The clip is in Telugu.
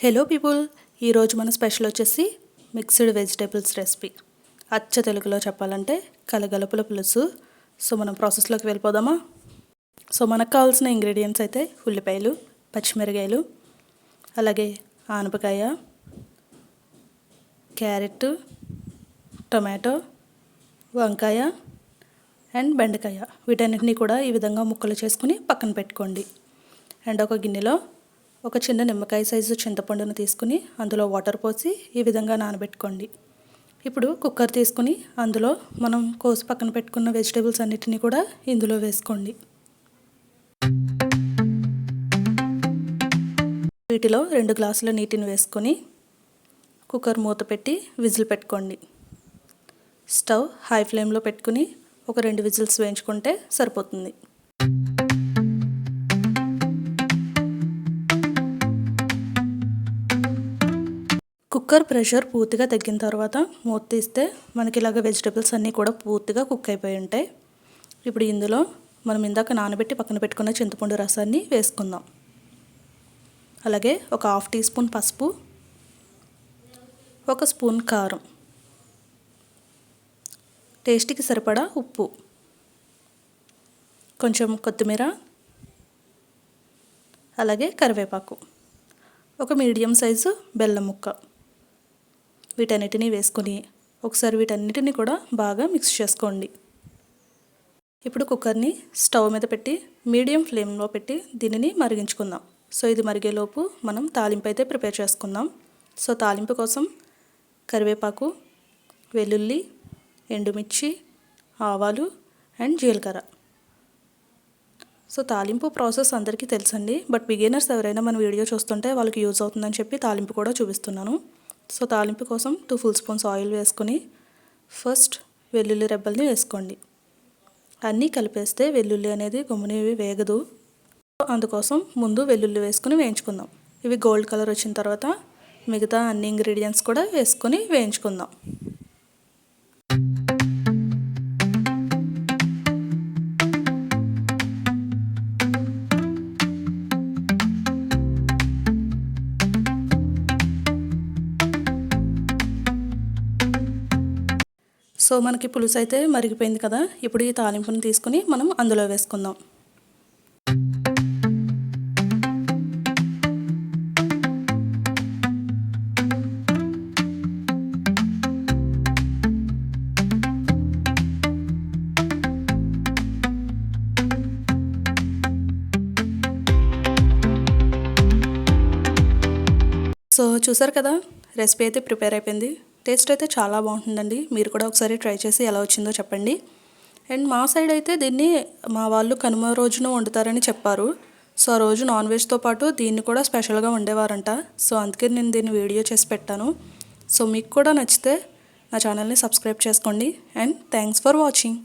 హలో పీపుల్ ఈరోజు మన స్పెషల్ వచ్చేసి మిక్స్డ్ వెజిటేబుల్స్ రెసిపీ అచ్చ తెలుగులో చెప్పాలంటే కలగలుపుల పులుసు. సో మనం ప్రాసెస్లోకి వెళ్ళిపోదామా? సో మనకు కావాల్సిన ఇంగ్రీడియంట్స్ అయితే ఉల్లిపాయలు పచ్చిమిరకాయలు అలాగే ఆనపకాయ క్యారెట్ టొమాటో వంకాయ అండ్ బెండకాయ. వీటన్నిటిని కూడా ఈ విధంగా ముక్కలు చేసుకుని పక్కన పెట్టుకోండి. అండ్ ఒక గిన్నెలో ఒక చిన్న నిమ్మకాయ సైజు చింతపండును తీసుకుని అందులో వాటర్ పోసి ఈ విధంగా నానబెట్టుకోండి. ఇప్పుడు కుక్కర్ తీసుకుని అందులో మనం కోసి పక్కన పెట్టుకున్న వెజిటేబుల్స్ అన్నిటిని కూడా ఇందులో వేసుకోండి. వీటిలో రెండు గ్లాసుల నీటిని వేసుకొని కుక్కర్ మూత పెట్టి విజిల్ పెట్టుకోండి. స్టవ్ హై ఫ్లేమ్లో పెట్టుకుని ఒక రెండు విజిల్స్ వేయించుకుంటే సరిపోతుంది. కుక్కర్ ప్రెషర్ పూర్తిగా తగ్గిన తర్వాత మూత తీస్తే మనకి ఇలాగ వెజిటబుల్స్ అన్నీ కూడా పూర్తిగా కుక్ అయిపోయి ఉంటాయి. ఇప్పుడు ఇందులో మనం ఇందాక నానబెట్టి పక్కన పెట్టుకున్న చింతపండు రసాన్ని వేసుకుందాం. అలాగే ఒక హాఫ్ టీ స్పూన్ పసుపు ఒక స్పూన్ కారం. టేస్ట్కి సరిపడా ఉప్పు. కొంచెం కొత్తిమీర అలాగే కరివేపాకు. ఒక మీడియం సైజు బెల్లం ముక్క వీటన్నిటిని వేసుకొని ఒకసారి వీటన్నిటిని కూడా బాగా మిక్స్ చేసుకోండి. ఇప్పుడు కుక్కర్ని స్టవ్ మీద పెట్టి మీడియం ఫ్లేమ్లో పెట్టి దీనిని మరిగించుకుందాం. సో ఇది మరిగేలోపు మనం తాలింపు అయితే ప్రిపేర్ చేసుకుందాం. సో తాలింపు కోసం కరివేపాకు వెల్లుల్లి ఎండుమిర్చి ఆవాలు అండ్ జీలకర్ర. సో తాలింపు ప్రాసెస్ అందరికీ తెలుసండి బట్ బిగినర్స్ ఎవరైనా మన వీడియో చూస్తుంటే వాళ్ళకి యూజ్ అవుతుందని చెప్పి తాలింపు కూడా చూపిస్తున్నాను. సో తాలింపు కోసం టూ ఫుల్ స్పూన్స్ ఆయిల్ వేసుకొని ఫస్ట్ వెల్లుల్లి రెబ్బల్ని వేసుకోండి. అన్నీ కలిపేస్తే వెల్లుల్లి అనేది గుమ్మనివి వేగదు. అందుకోసం ముందు వెల్లుల్లి వేసుకుని వేయించుకుందాం. ఇవి గోల్డ్ కలర్ వచ్చిన తర్వాత మిగతా అన్ని ఇంగ్రీడియంట్స్ కూడా వేసుకొని వేయించుకుందాం. సో మనకి పులుసు అయితే మరిగిపోయింది కదా ఇప్పుడు ఈ తాలింపుని తీసుకుని మనం అందులో వేసుకుందాం. సో చూసారు కదా రెసిపీ అయితే ప్రిపేర్ అయిపోయింది. టేస్ట్ అయితే చాలా బాగుంటుందండి. మీరు కూడా ఒకసారి ట్రై చేసి ఎలా వచ్చిందో చెప్పండి. అండ్ మా సైడ్ అయితే దీన్ని మా వాళ్ళు కనుమ రోజున వండుతారని చెప్పారు. సో ఆ రోజు నాన్ వెజ్తో పాటు దీన్ని కూడా స్పెషల్గా వండేవారంట. సో అందుకే నేను దీన్ని వీడియో చేసి పెట్టాను. సో మీకు కూడా నచ్చితే నా ఛానల్ని సబ్స్క్రైబ్ చేసుకోండి. And thanks for watching.